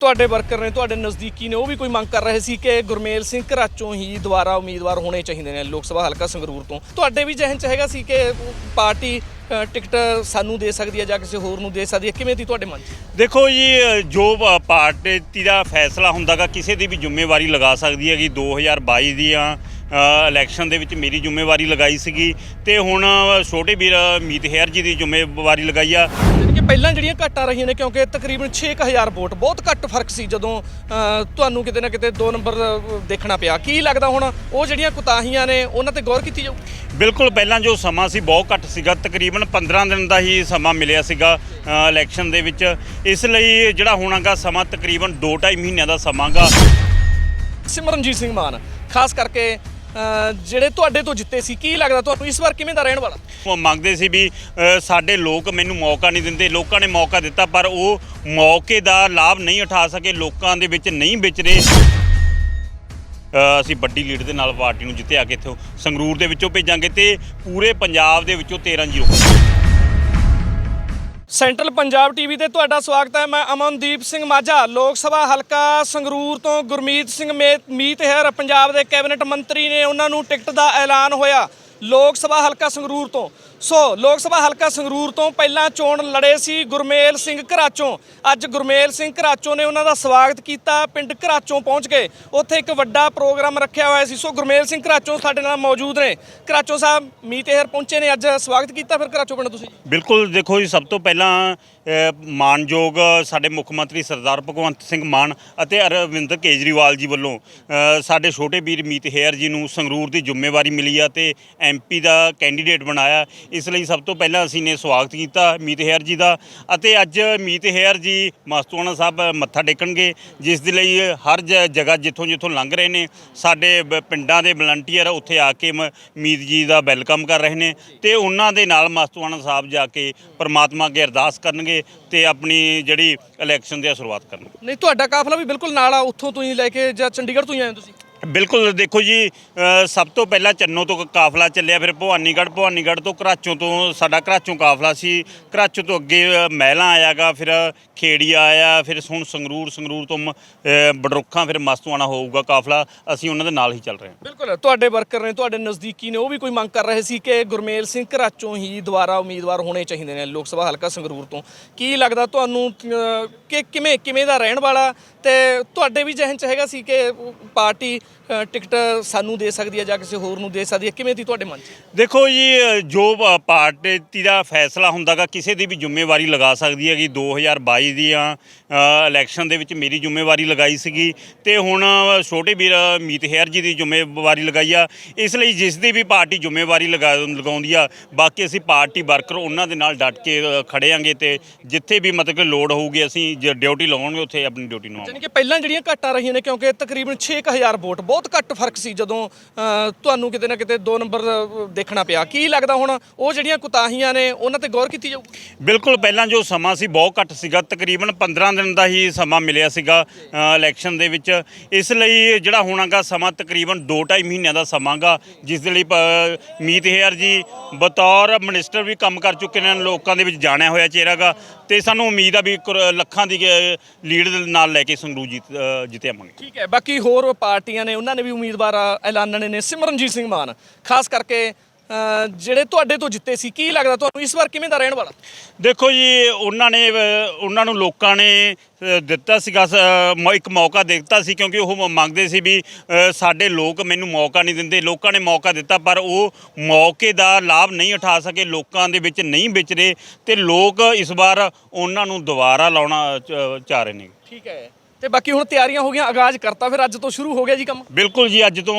ਤੁਹਾਡੇ ਵਰਕਰ ਨੇ, ਤੁਹਾਡੇ ਨਜ਼ਦੀਕੀ ਨੇ, ਉਹ ਵੀ ਕੋਈ ਮੰਗ ਕਰ ਰਹੇ ਸੀ ਕਿ ਗੁਰਮੇਲ ਸਿੰਘ ਘਰਾਚੋਂ ਹੀ ਦੁਬਾਰਾ ਉਮੀਦਵਾਰ ਹੋਣੇ ਚਾਹੀਦੇ ਨੇ ਲੋਕ ਸਭਾ ਹਲਕਾ ਸੰਗਰੂਰ ਤੋਂ। ਤੁਹਾਡੇ ਵੀ ਜ਼ਿਹਨ 'ਚ ਹੈਗਾ ਸੀ ਕਿ ਪਾਰਟੀ ਟਿਕਟ ਸਾਨੂੰ ਦੇ ਸਕਦੀ ਹੈ ਜਾਂ ਕਿਸੇ ਹੋਰ ਨੂੰ ਦੇ ਸਕਦੀ ਹੈ? ਕਿਵੇਂ ਦੀ ਤੁਹਾਡੇ ਮਨ ਦੇਖੋ ਜੀ ਜੋ ਪਾਰਟੀ ਦਾ ਫੈਸਲਾ ਹੁੰਦਾਗਾ, ਕਿਸੇ ਦੀ ਵੀ ਜ਼ਿੰਮੇਵਾਰੀ ਲਗਾ ਸਕਦੀ ਹੈਗੀ। 2022 ਦੀਆਂ ਇਲੈਕਸ਼ਨ ਦੇ ਵਿੱਚ ਮੇਰੀ ਜ਼ਿੰਮੇਵਾਰੀ ਲਗਾਈ ਸੀਗੀ ਤੇ ਹੁਣ ਛੋਟੇ ਵੀਰ ਮੀਤ ਹੈਰ ਜੀ ਦੀ ਜ਼ਿੰਮੇਵਾਰੀ ਲਗਾਈ ਆ। ਪਹਿਲਾਂ ਜਿਹੜੀਆਂ ਘਟਾਂ ਰਹੀਆਂ ਨੇ ਕਿਉਂਕਿ ਤਕਰੀਬਨ 6000 ਵੋਟ ਬਹੁਤ ਘੱਟ ਫ਼ਰਕ ਸੀ ਜਦੋਂ ਤੁਹਾਨੂੰ ਕਿਤੇ ਨਾ ਕਿਤੇ ਦੋ ਨੰਬਰ ਦੇਖਣਾ ਪਿਆ। ਕੀ ਲੱਗਦਾ ਹੁਣ ਉਹ ਜਿਹੜੀਆਂ ਕੁਤਾਹੀਆਂ ਨੇ ਉਹਨਾਂ ਤੇ ਗੌਰ ਕੀਤੀ ਜਾਊ? ਬਿਲਕੁਲ ਪਹਿਲਾਂ ਜੋ ਸਮਾਂ ਸੀ ਬਹੁਤ ਘੱਟ ਸੀਗਾ। ਤਕਰੀਬਨ 15 ਦਿਨ ਦਾ ਹੀ ਸਮਾਂ ਮਿਲਿਆ ਸੀਗਾ ਇਲੈਕਸ਼ਨ ਦੇ ਵਿੱਚ। ਇਸ ਲਈ ਜਿਹੜਾ ਹੋਣਾਗਾ ਸਮਾਂ ਤਕਰੀਬਨ 2.5 ਮਹੀਨਿਆਂ ਦਾ ਸਮਾਂਗਾ। ਸਿਮਰਨਜੀਤ ਸਿੰਘ ਮਾਨ ਖਾਸ ਕਰਕੇ ਜਿਹੜੇ ਤੁਹਾਡੇ ਤੋਂ ਜਿੱਤੇ ਸੀ ਕੀ ਲੱਗਦਾ ਤੁਹਾਨੂੰ ਇਸ ਵਾਰ ਕਿਵੇਂ ਦਾ ਰਹਿਣ ਵਾਲਾ? ਉਹ ਮੰਗਦੇ ਸੀ ਵੀ ਅ, ਸਾਡੇ ਲੋਕ ਮੈਨੂੰ ਮੌਕਾ ਨਹੀਂ ਦਿੰਦੇ ਲੋਕਾਂ ਨੇ ਮੌਕਾ ਦਿੱਤਾ ਪਰ ਉਹ ਮੌਕੇ ਦਾ ਲਾਭ ਨਹੀਂ ਉਠਾ ਸਕੇ ਲੋਕਾਂ ਦੇ ਵਿੱਚ ਨਹੀਂ ਵਿਚਰੇ ਅ, ਅਸੀਂ ਵੱਡੀ ਲੀਡ ਦੇ ਨਾਲ ਪਾਰਟੀ ਨੂੰ ਜਿੱਤਿਆ ਕਿ ਇੱਥੋਂ ਸੰਗਰੂਰ ਦੇ ਵਿੱਚੋਂ ਭੇਜਾਂਗੇ ਤੇ ਪੂਰੇ ਪੰਜਾਬ ਦੇ ਵਿੱਚੋਂ 13 ਜ਼ੀਰੋ। ਸੈਂਟਰਲ ਪੰਜਾਬ ਟੀਵੀ ਤੇ ਤੁਹਾਡਾ ਸਵਾਗਤ ਹੈ। ਮੈਂ ਅਮਨਦੀਪ ਸਿੰਘ ਮਾਝਾ। ਲੋਕ ਸਭਾ ਹਲਕਾ ਸੰਗਰੂਰ ਤੋਂ ਗੁਰਮੀਤ ਸਿੰਘ ਮੇ- ਮੀਤ ਹੈਰ ਪੰਜਾਬ ਦੇ ਕੈਬਨਿਟ ਮੰਤਰੀ ਨੇ ਉਹਨਾਂ ਨੂੰ ਟਿਕਟ ਦਾ ਐਲਾਨ ਹੋਇਆ। ਲੋਕ ਸਭਾ ਹਲਕਾ ਸੰਗਰੂਰ ਤੋਂ। ਸੋ ਲੋਕ ਸਭਾ ਹਲਕਾ ਸੰਗਰੂਰ ਤੋਂ ਪਹਿਲਾਂ ਚੋਣ ਲੜੇ ਸੀ ਗੁਰਮੇਲ ਸਿੰਘ ਘਰਾਚੋਂ। ਅੱਜ ਗੁਰਮੇਲ ਸਿੰਘ ਘਰਾਚੋਂ ਨੇ ਉਹਨਾਂ ਦਾ ਸਵਾਗਤ ਕੀਤਾ ਪਿੰਡ ਘਰਾਚੋਂ ਪਹੁੰਚ ਕੇ ਉੱਥੇ ਇੱਕ ਵੱਡਾ ਪ੍ਰੋਗਰਾਮ ਰੱਖਿਆ ਹੋਇਆ ਸੀ। ਸੋ ਗੁਰਮੇਲ ਸਿੰਘ ਘਰਾਚੋਂ ਸਾਡੇ ਨਾਲ ਮੌਜੂਦ ਨੇ। ਘਰਾਚੋਂ ਸਾਹਿਬ ਮੀਤ ਪਹੁੰਚੇ ਨੇ। ਅੱਜ ਸਵਾਗਤ ਕੀਤਾ ਫਿਰ ਘਰਾਚੋਂ ਪਿੰਡ ਤੁਸੀਂ। ਬਿਲਕੁਲ ਦੇਖੋ ਜੀ ਸਭ ਤੋਂ ਪਹਿਲਾਂ ਅ, ਮਾਨਯੋਗ ਸਾਡੇ ਮੁੱਖ ਮੰਤਰੀ ਸਰਦਾਰ ਭਗਵੰਤ ਸਿੰਘ ਮਾਨ ਅਤੇ ਅਰਵਿੰਦ ਕੇਜਰੀਵਾਲ ਜੀ ਵੱਲੋਂ ਸਾਡੇ ਛੋਟੇ ਵੀਰ ਮੀਤ ਜੀ ਨੂੰ ਸੰਗਰੂਰ ਦੀ ਜ਼ਿੰਮੇਵਾਰੀ ਮਿਲੀ ਆ ਤੇ ਐਮਪੀ ਦਾ ਕੈਂਡੀਡੇਟ ਬਣਾਇਆ। ਇਸ ਲਈ ਸਭ ਤੋਂ ਪਹਿਲਾਂ ਅਸੀਂ ਨੇ ਸਵਾਗਤ ਕੀਤਾ ਮੀਤ ਹੇਅਰ ਜੀ ਦਾ। ਅਤੇ ਅੱਜ ਮੀਤ ਹੇਅਰ ਜੀ ਮਸਤੂਆਣਾ ਸਾਹਿਬ ਮੱਥਾ ਟੇਕਣਗੇ, ਜਿਸ ਦੇ ਲਈ ਹਰ ਜਗ੍ਹਾ ਜਿੱਥੋਂ ਜਿੱਥੋਂ ਲੰਘ ਰਹੇ ਨੇ, ਸਾਡੇ ਬ- ਪਿੰਡਾਂ ਦੇ ਵਲੰਟੀਅਰ ਉੱਥੇ ਆ ਕੇ ਮ- ਮੀਤ ਜੀ ਦਾ ਵੈਲਕਮ ਕਰ ਰਹੇ ਨੇ। ਤੇ ਉਹਨਾਂ ਦੇ ਨਾਲ ਮਸਤੂਆਣਾ ਸਾਹਿਬ ਜਾ ਕੇ ਪ੍ਰਮਾਤਮਾ ਅੱਗੇ ਅਰਦਾਸ ਕਰਨਗੇ ਤੇ ਆਪਣੀ ਜਿਹੜੀ ਇਲੈਕਸ਼ਨ ਦੀ ਸ਼ੁਰੂਆਤ ਕਰਨਗੇ। ਨਹੀਂ, ਤੁਹਾਡਾ ਕਾਫਲਾ ਵੀ ਬਿਲਕੁਲ ਨਾਲ ਆ, ਉੱਥੋਂ ਤੋਂ ਹੀ ਲੈ ਕੇ ਜਾਂ ਚੰਡੀਗੜ੍ਹ ਤੋਂ ਹੀ ਆਏ ਹੋ ਤੁਸੀਂ? ਬਿਲਕੁਲ ਦੇਖੋ ਜੀ ਸਭ ਤੋਂ ਪਹਿਲਾਂ ਚੰਨੋ ਤੋਂ ਕਾਫਲਾ ਚੱਲਿਆ ਫਿਰ ਭਵਾਨੀਗੜ੍ਹ ਭਵਾਨੀਗੜ੍ਹ ਤੋਂ ਘਰਾਚੋਂ ਤੋਂ ਸਾਡਾ ਘਰਾਚੋਂ ਕਾਫਲਾ ਸੀ। ਘਰਾਚੋਂ ਤੋਂ ਅੱਗੇ ਅ, ਮਹਿਲਾਂ ਆਇਆਗਾ ਫਿਰ ਖੇੜੀਆ ਆਇਆ ਫਿਰ ਹੁਣ ਸੰਗਰੂਰ ਸੰਗਰੂਰ ਤੋਂ ਮ- ਅ, ਬਡਰੁੱਖਾਂ ਫਿਰ ਮਸਤੂਆਣਾ ਹੋਊਗਾ ਕਾਫਲਾ। ਅਸੀਂ ਉਹਨਾਂ ਦੇ ਨਾਲ ਹੀ ਚੱਲ ਰਹੇ ਹਾਂ। ਬਿਲਕੁਲ ਤੁਹਾਡੇ ਵਰਕਰ ਨੇ ਤੁਹਾਡੇ ਨਜ਼ਦੀਕੀ ਨੇ ਉਹ ਵੀ ਕੋਈ ਮੰਗ ਕਰ ਰਹੇ ਸੀ ਕਿ ਗੁਰਮੇਲ ਸਿੰਘ ਘਰਾਚੋਂ ਹੀ ਦੁਬਾਰਾ ਉਮੀਦਵਾਰ ਹੋਣੇ ਚਾਹੀਦੇ ਨੇ ਲੋਕ ਸਭਾ ਹਲਕਾ ਸੰਗਰੂਰ ਤੋਂ। ਕੀ ਲੱਗਦਾ ਤੁਹਾਨੂੰ ਕਿ ਕਿਵੇਂ ਕਿਵੇਂ ਦਾ ਰਹਿਣ ਵਾਲਾ? ਤੇ ਤੁਹਾਡੇ ਵੀ ਜ਼ਿਹਨ 'ਚ ਹੈਗਾ ਸੀ ਕਿ ਪਾਰਟੀ ਟਿਕਟ ਸਾਨੂੰ ਦੇ ਸਕਦੀ ਹੈ ਜਾਂ ਕਿਸੇ ਹੋਰ ਨੂੰ ਦੇ ਸਕਦੀ ਹੈ? ਕਿਵੇਂ ਦੀ ਤੁਹਾਡੇ ਮਨ 'ਚ? ਦੇਖੋ ਜੀ ਜੋ ਪਾਰਟੀ ਦਾ ਫੈਸਲਾ ਹੁੰਦਾਗਾ ਕਿਸੇ ਦੀ ਵੀ ਜ਼ਿੰਮੇਵਾਰੀ ਲਗਾ ਸਕਦੀ ਹੈਗੀ। 2022 ਦੀਆਂ ਇਲੈਕਸ਼ਨ ਦੇ ਵਿੱਚ ਮੇਰੀ ਜ਼ਿੰਮੇਵਾਰੀ ਲਗਾਈ ਸੀਗੀ ਤੇ ਹੁਣ ਛੋਟੇ ਵੀਰ ਮੀਤ ਹੈਰ ਜੀ ਦੀ ਜ਼ਿੰਮੇਵਾਰੀ ਲਗਾਈ ਆ। ਇਸ ਲਈ ਜਿਸ ਦੀ ਵੀ ਪਾਰਟੀ ਜ਼ਿੰਮੇਵਾਰੀ ਲਗਾ ਲਗਾਉਂਦੀ ਆ ਬਾਕੀ ਅਸੀਂ ਪਾਰਟੀ ਵਰਕਰ ਉਹਨਾਂ ਦੇ ਨਾਲ ਡਟ ਕੇ ਖੜੇ ਆਂਗੇ ਤੇ ਜਿੱਥੇ ਵੀ ਮਤਲਬ ਲੋੜ ਹੋਊਗੀ ਅਸੀਂ ਡਿਊਟੀ ਲਾਉਣਗੇ ਉੱਥੇ ਆਪਣੀ ਡਿਊਟੀ ਨਿਭਾਵਾਂਗੇ। ਯਾਨੀ ਕਿ ਪਹਿਲਾਂ ਜਿਹੜੀਆਂ ਘਟਾਂ ਰਹੀਆਂ ਨੇ ਕਿਉਂਕਿ ਤਕਰੀਬਨ 6000 ਵੋਟ ਬਹੁਤ ਘੱਟ ਫ਼ਰਕ ਸੀ ਜਦੋਂ ਤੁਹਾਨੂੰ ਕਿਤੇ ਨਾ ਕਿਤੇ ਦੋ ਨੰਬਰ ਦੇਖਣਾ ਪਿਆ। ਕੀ ਲੱਗਦਾ ਹੁਣ ਉਹ ਜਿਹੜੀਆਂ ਕੁਤਾਹੀਆਂ ਨੇ ਉਹਨਾਂ ਤੇ ਗੌਰ ਕੀਤੀ ਜਾਊ ਬਿਲਕੁਲ ਪਹਿਲਾਂ ਜੋ ਸਮਾਂ ਸੀ ਬਹੁਤ ਘੱਟ ਸੀਗਾ। ਤਕਰੀਬਨ 15 ਦਿਨ ਦਾ ਹੀ ਸਮਾਂ ਮਿਲਿਆ ਸੀਗਾ ਇਲੈਕਸ਼ਨ ਦੇ ਵਿੱਚ। ਇਸ ਲਈ ਜਿਹੜਾ ਹੋਣਾਗਾ ਸਮਾਂ ਤਕਰੀਬਨ 2.5 ਮਹੀਨਿਆਂ ਦਾ ਸਮਾਂਗਾ ਜਿਸ ਦੇ ਲਈ ਮੀਤ ਹੇਅਰ ਜੀ ਬਤੌਰ ਮਿਨਿਸਟਰ ਵੀ ਕੰਮ ਕਰ ਚੁੱਕੇ ਨੇ ਲੋਕਾਂ ਦੇ ਵਿੱਚ ਜਾਣਿਆ ਹੋਇਆ ਚਿਹਰਾਗਾ। ਤੇ ਸਾਨੂੰ ਉਮੀਦ ਆ ਵੀ ਲੱਖਾਂ ਦੀ ਲੀਡ ਨਾਲ ਲੈ ਕੇ ਸੰਗਰੂਰ ਜਿੱਤਿਆਵਾਂਗੇ। ਠੀਕ ਹੈ ਬਾਕੀ ਹੋਰ ਪਾਰਟੀਆਂ ਨੇ ਉਹਨਾਂ ਨੇ ਵੀ ਉਮੀਦਵਾਰ ਐਲਾਨਣੇ ਨੇ ਸਿਮਰਨਜੀਤ ਸਿੰਘ ਮਾਨ। ਖਾਸ ਕਰਕੇ ਜਿਹੜੇ ਤੁਹਾਡੇ ਤੋਂ ਜਿੱਤੇ ਸੀ ਕੀ ਲੱਗਦਾ ਤੁਹਾਨੂੰ ਇਸ ਵਾਰ ਕਿਵੇਂ ਦਾ ਰਹਿਣ ਵਾਲਾ? ਦੇਖੋ ਜੀ ਉਹਨਾਂ ਨੇ ਉਹਨਾਂ ਨੂੰ ਲੋਕਾਂ ਨੇ ਦਿੱਤਾ ਸੀਗਾ ਇੱਕ ਮੌਕਾ ਦਿੱਤਾ ਸੀ ਕਿਉਂਕਿ ਉਹ ਮੰਗਦੇ ਸੀ ਵੀ ਸਾਡੇ ਲੋਕ ਮੈਨੂੰ ਮੌਕਾ ਨਹੀਂ ਦਿੰਦੇ। ਲੋਕਾਂ ਨੇ ਮੌਕਾ ਦਿੱਤਾ ਪਰ ਉਹ ਮੌਕੇ ਦਾ ਲਾਭ ਨਹੀਂ ਉਠਾ ਸਕੇ ਲੋਕਾਂ ਦੇ ਵਿੱਚ ਨਹੀਂ ਵਿਚਰੇ। ਤੇ ਲੋਕ ਇਸ ਵਾਰ ਉਹਨਾਂ ਨੂੰ ਦੁਬਾਰਾ ਲਾਉਣਾ ਚ- ਚਾਹ ਰਹੇ ਨੇ। ਠੀਕ ਹੈ। ਤੇ ਬਾਕੀ ਹੁਣ ਤਿਆਰੀਆਂ ਹੋ ਗਈਆਂ, ਆਗਾਜ਼ ਕਰਤਾ, ਫਿਰ ਅੱਜ ਤੋਂ ਸ਼ੁਰੂ ਹੋ ਗਿਆ ਜੀ ਕੰਮ? ਬਿਲਕੁਲ ਜੀ, ਅੱਜ ਤੋਂ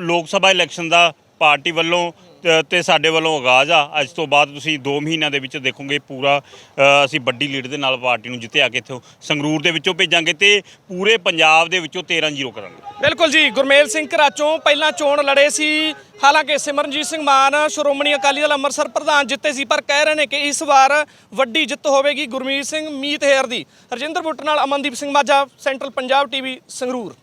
ਲੋਕ ਸਭਾ ਇਲੈਕਸ਼ਨ ਦਾ ਪਾਰਟੀ ਵੱਲੋਂ ਤੇ- ਤੇ ਸਾਡੇ ਵੱਲੋਂ ਆਗਾਜ਼ ਆ। ਅੱਜ ਤੋਂ ਬਾਅਦ ਤੁਸੀਂ 2 ਮਹੀਨਿਆਂ ਦੇ ਵਿੱਚ ਦੇਖੋਗੇ ਪੂਰਾ ਅ, ਅਸੀਂ ਵੱਡੀ ਲੀਡ ਦੇ ਨਾਲ ਪਾਰਟੀ ਨੂੰ ਜਿੱਤਿਆ ਕੇ ਇੱਥੋਂ ਸੰਗਰੂਰ ਦੇ ਵਿੱਚੋਂ ਭੇਜਾਂਗੇ ਤੇ ਪੂਰੇ ਪੰਜਾਬ ਦੇ ਵਿੱਚੋਂ 13 ਜ਼ੀਰੋ ਕਰਾਂਗੇ। ਬਿਲਕੁਲ ਜੀ ਗੁਰਮੇਲ ਸਿੰਘ ਘਰਾਚੋਂ ਪਹਿਲਾਂ ਚੋਣ ਲੜੇ ਸੀ। ਹਾਲਾਂਕਿ ਸਿਮਰਨਜੀਤ ਸਿੰਘ ਮਾਨ ਸ਼੍ਰੋਮਣੀ ਅਕਾਲੀ ਦਲ ਅੰਮ੍ਰਿਤਸਰ ਪ੍ਰਧਾਨ ਜਿੱਤੇ ਸੀ ਪਰ ਕਹਿ ਰਹੇ ਨੇ ਕਿ ਇਸ ਵਾਰ ਵੱਡੀ ਜਿੱਤ ਹੋਵੇਗੀ ਗੁਰਮੀਤ ਸਿੰਘ ਮੀਤ ਹੇਅਰ ਦੀ। ਰਜਿੰਦਰ ਬੁੱਟ ਨਾਲ ਅਮਨਦੀਪ ਸਿੰਘ ਮਾਝਾ ਸੈਂਟਰਲ ਪੰਜਾਬ ਟੀਵੀ ਸੰਗਰੂਰ।